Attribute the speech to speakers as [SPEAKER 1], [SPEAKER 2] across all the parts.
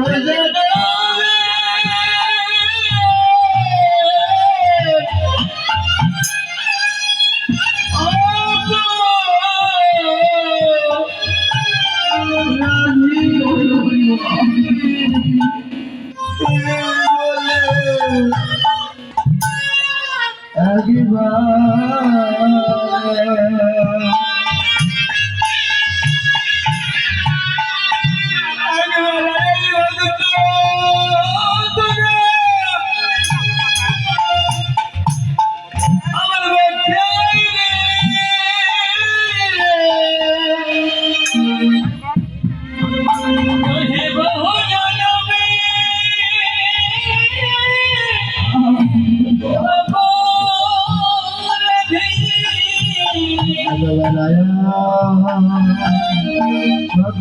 [SPEAKER 1] হয়ে
[SPEAKER 2] যায়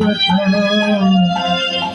[SPEAKER 3] আমার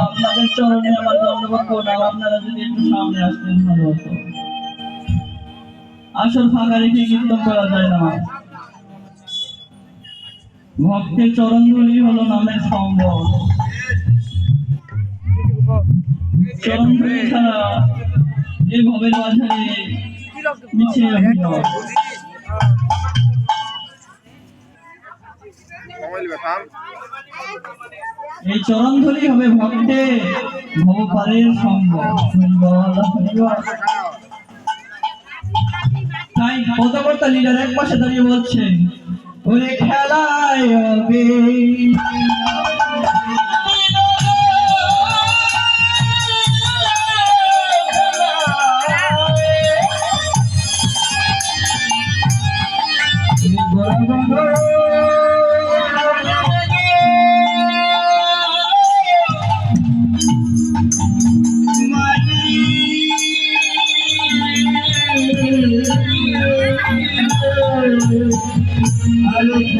[SPEAKER 4] আপনাদের চরণে আমার আসল ফাঁকা রেখে কীর্তন করা যায় না ভক্তের চরণগুলি হলো নামের সম্বল। চরণগুলি ছাড়া এই ভবের মাঝারে এই চরণ ধরেই হবে ভক্তে ভবপারের সঙ্গ। তাই পদকর্তা লিডার এক পাশে দাঁড়িয়ে বলছেন, ওরে খেলায়
[SPEAKER 2] Salud.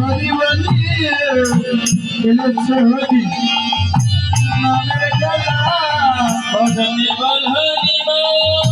[SPEAKER 2] হরি বল হরি বল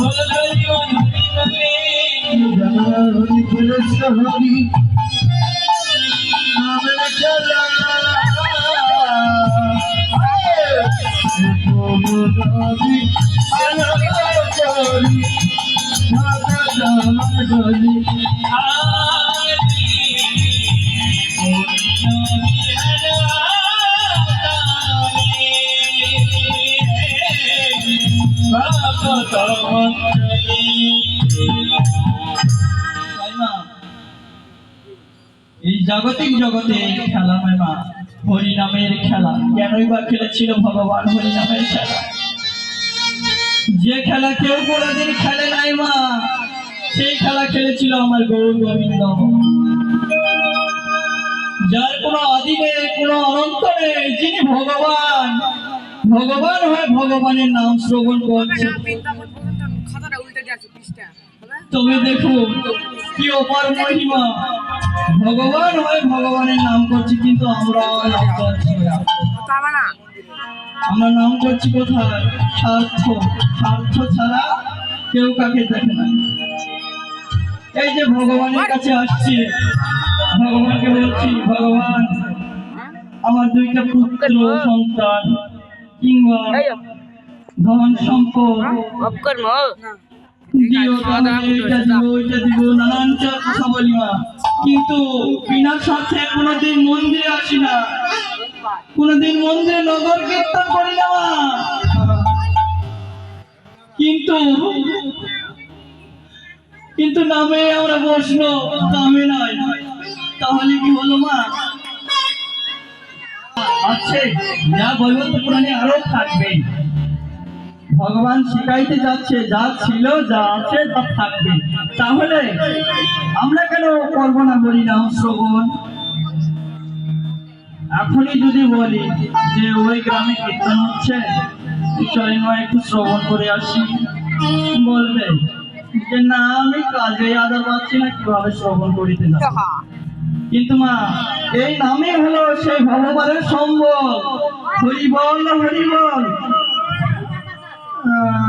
[SPEAKER 2] হরি
[SPEAKER 3] কৃষ্ণ হরি।
[SPEAKER 2] জাগতিক জগতে খেলা নয় মা। হরিনামের খেলা। কেনই বা খেলেছিল ভগবান হরিনামের খেলা? যে খেলা কেউ কোনোদিন খেলে নাই মা। সেই খেলা খেলেছিল আমার গৌর গোবিন্দ। যার কোনো আদি নেই কোনো অনন্ত নেই যিনি ভগবান ভগবান হয়ে ভগবানের নাম শ্রবণ করছে। তুমি দেখুন কি অপার মহিমা। ভগবান হয়ে ভগবানের নাম করছি কিন্তু আমরা নাম করছি আমরা নাম করছি কোথায়? স্বার্থ। স্বার্থ ছাড়া কেউ কাকে দেখে না। এই যে ভগবানের কাছে আসছি ভগবানকে বলছি ভগবান আমার দুইটা পুত্র সন্তান কিংবা ধন সম্পদ। দিও এটা দিব নানান কথা বলি মা কিন্তু বিনা স্বার্থে কোনোদিন মন্দিরে আসি না। কোনোদিন মন্দিরে নগর কীর্তন করি না কিন্তু কিন্তু নামে আমরা বসল নামে নয়। তাহলে কি হলো মা? আছে যা বলব তো পুরাণে আরও থাকবে ভগবান শিখাইতে যাচ্ছে যা ছিল যা আছে তা থাকবে। তাহলে আমরা কেন করব না বলি নাম শ্রবণ? এখনই যদি বলি যে ওই গ্রামে কীর্তন হচ্ছে একটু শ্রবণ করে আসি। বলবে যে না আমি কাজে আদা পাচ্ছি না কীভাবে শ্রবণ করিতে কিন্তু মা এই নামই হলো সেই ভগবানের সম্বল। হরি বল?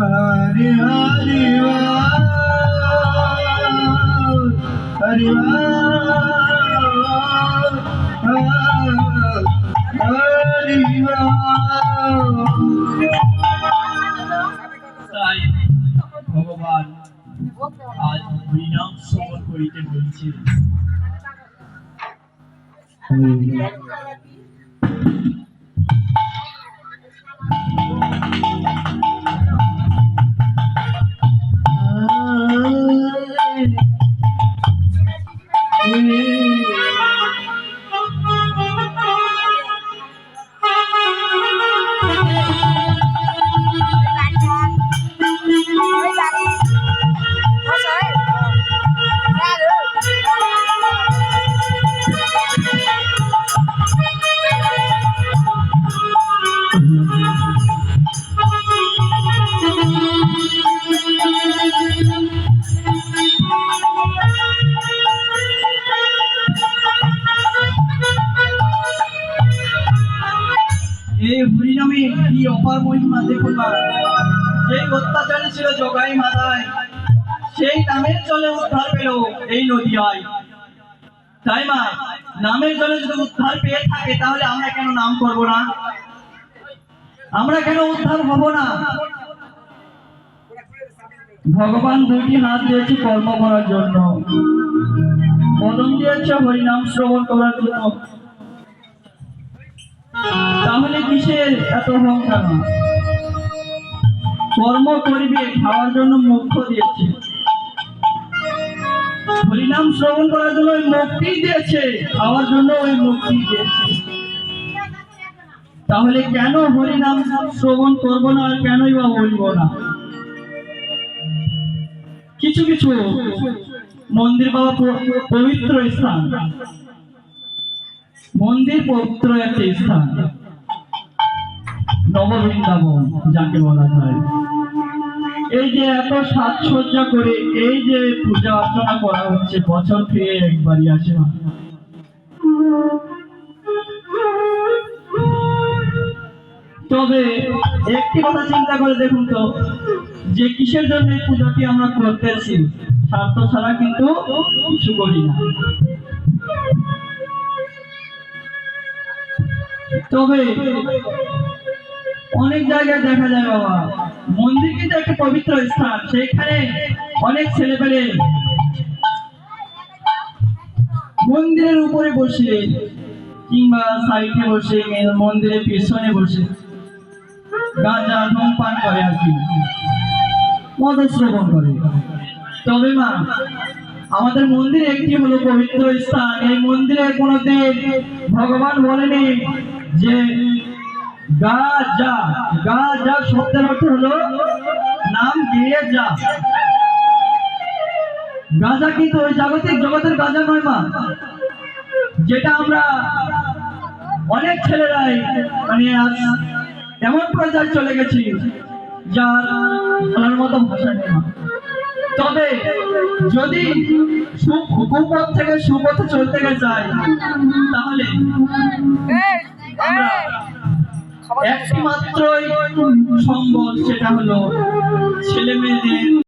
[SPEAKER 2] হরি
[SPEAKER 3] হরি হরি
[SPEAKER 2] তাই ভগবান আজ হরিনাম শ্রবণ করিতে বলছে এই অপার মহিমা দেখুন মা। সেই অত্যাচারী ছিল জগাই সেই নামের চলে উদ্ধার পেল এই তাই মা, নামের জলে যদি উদ্ধার পেয়ে থাকে, তাহলে আমরা কেন নাম করব না? আমরা কেন উদ্ধার হব না? ভগবান দুইটি হাত দিয়েছে কর্ম করার জন্য। বদন দিয়েছে হরিনাম শ্রবণ করার জন্য। তাহলে কিসের এত অহংকার? কর্ম করিবে খাওয়ার জন্য মুখ্য দিয়েছে। হরিনাম শ্রবণ করার জন্য ওই মুক্তি দিয়েছে, খাওয়ার জন্য ওই মুক্তি দিয়েছে। তাহলে কেন হরিনাম শ্রবণ করব না আর কেনই বা বলব না? কিছু কিছু মন্দির বাবা পবিত্র স্থান। মন্দির পবিত্র একটি স্থান। নববৃন্দাবন, যাকে বলা হয়। এই যে এত সাজসজ্জা করে এই যে পূজা অর্চনা করা হচ্ছে, বছর ফিরে একবারই আসে তবে একটি কথা চিন্তা করে দেখুন তো, যে কিসের জন্য পূজাটি আমরা করতেছি, স্বার্থ ছাড়া কিন্তু কিছু করি না। তবে অনেক জায়গায় দেখা যায় বাবা। মন্দির কিন্তু একটা পবিত্র স্থান। সেখানে অনেক ছেলেপেলে মন্দিরের উপরে বসে কিংবা সাইডে বসে মন্দিরের পিছনে বসে গাঁজা, ধূমপান করে আর কি। মদ শ্রবণ করে। তবে মা, আমাদের মন্দির একটি হলো পবিত্র স্থান। এই মন্দিরে কোনোদিন ভগবান বলেনি যে গা যা শব্দের অর্থ হলো নাম গিয়ে যা। গাজা কিন্তু ওই জাগতিক জগতের গাজা নয় মা যেটা আমরা অনেক ছেলেরাই মানে আজ এমন পর্যায়ে চলে গেছি যার বলার মতো ভাষা নেই। তবে যদি সু- কুপথ থেকে সুপথে চলতে চাই তাহলে আমরা একটি মাত্রই সম্বল সেটা হলো ছেলে মেয়েদের